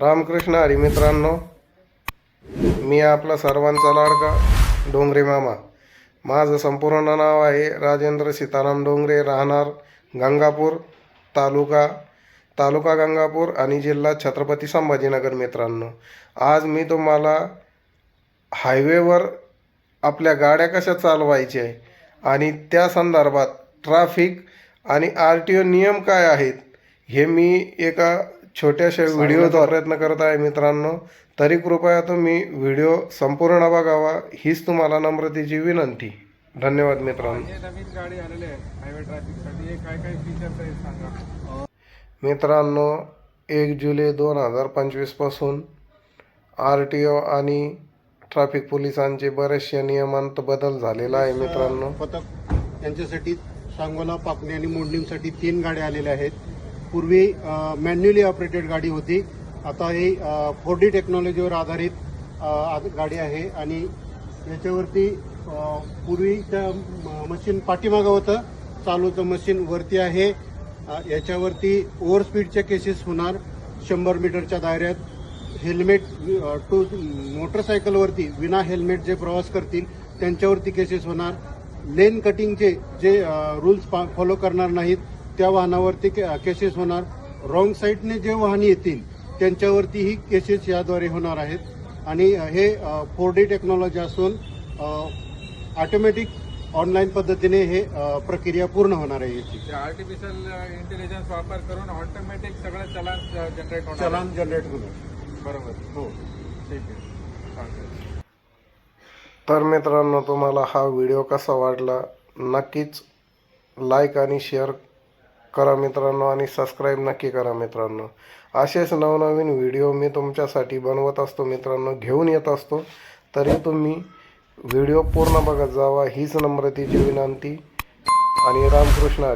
रामकृष्ण हरी मित्रांनो मी आपला सर्वांचा लाडका डोंगरे मामा. माझं संपूर्ण नाव आहे राजेंद्र सीताराम डोंगरे राहणार गंगापूर तालुका तालुका गंगापूर आणि जिल्हा छत्रपती संभाजीनगर मित्रांनो. आज मी तुम्हाला हायवेवर आपल्या गाड्या कशा चालवायच्या आहे आणि त्या संदर्भात ट्रॅफिक आणि आर टी ओ नियम काय आहेत हे मी एका छोट्याशा व्हिडिओद्वारे प्रयत्न करत आहे मित्रांनो. तरी कृपया तुम्ही व्हिडिओ संपूर्ण बघावा हीच तुम्हाला नम्रतेची विनंती. धन्यवाद मित्रांनो. नवीन गाडी आलेले आहे हायवे ट्रॅफिकसाठी काय काय फीचर्स आहेत सांगा. मित्रांनो एक जुलै दोन हजार पंचवीसपासून आर टी ओ आणि ट्रॅफिक पोलिसांचे बरेचसे नियमांत बदल झालेला आहे मित्रांनो. पथक यांच्यासाठी सांगोला पापणी आणि मोडणीसाठी तीन गाड्या आलेल्या आहेत. पूर्वी मॅन्युअली ऑपरेटेड गाडी होती. आता ही फोर डी टेक्नॉलॉजीवर आधारित गाडी आहे आणि याच्यावरती पूर्वीच्या मशीन पाठीमागं होतं. चालूचं मशीन वरती आहे. याच्यावरती ओव्हर स्पीडच्या केसेस होणार शंभर मीटरच्या दायऱ्यात. हेल्मेट टू मोटरसायकलवरती विना हेल्मेट जे प्रवास करतील त्यांच्यावरती केसेस होणार. लेन कटिंगचे जे रूल्स फॉलो करणार नाहीत. त्या वाहनावरती केसेस होणार. रॉंग साईडने जे वाहन येतील त्यांच्यावरतीही केसेस याद्वारे होणार आहेत. आणि हे फोर डी टेक्नॉलॉजी असून ऑटोमॅटिक ऑनलाईन पद्धतीने हे प्रक्रिया पूर्ण होणार आहे याची. आर्टिफिशियल इंटेलिजन्स वापर करून ऑटोमॅटिक सगळं चलान जनरेट होणार चलान जनरेट होणार. बरोबर. हो. ठीक आहे. तर मित्रांनो तुम्हाला हा व्हिडिओ कसा वाटला? नक्कीच लाईक आणि शेअर करा मित्रांनो आणि सबस्क्राईब नक्की करा मित्रांनो. असेच नवनवीन व्हिडिओ मी तुमच्यासाठी बनवत असतो मित्रांनो घेऊन येत असतो. तरी तुम्ही व्हिडिओ पूर्ण बघत जावा हीच नम्रतेची विनंती. आणि रामकृष्ण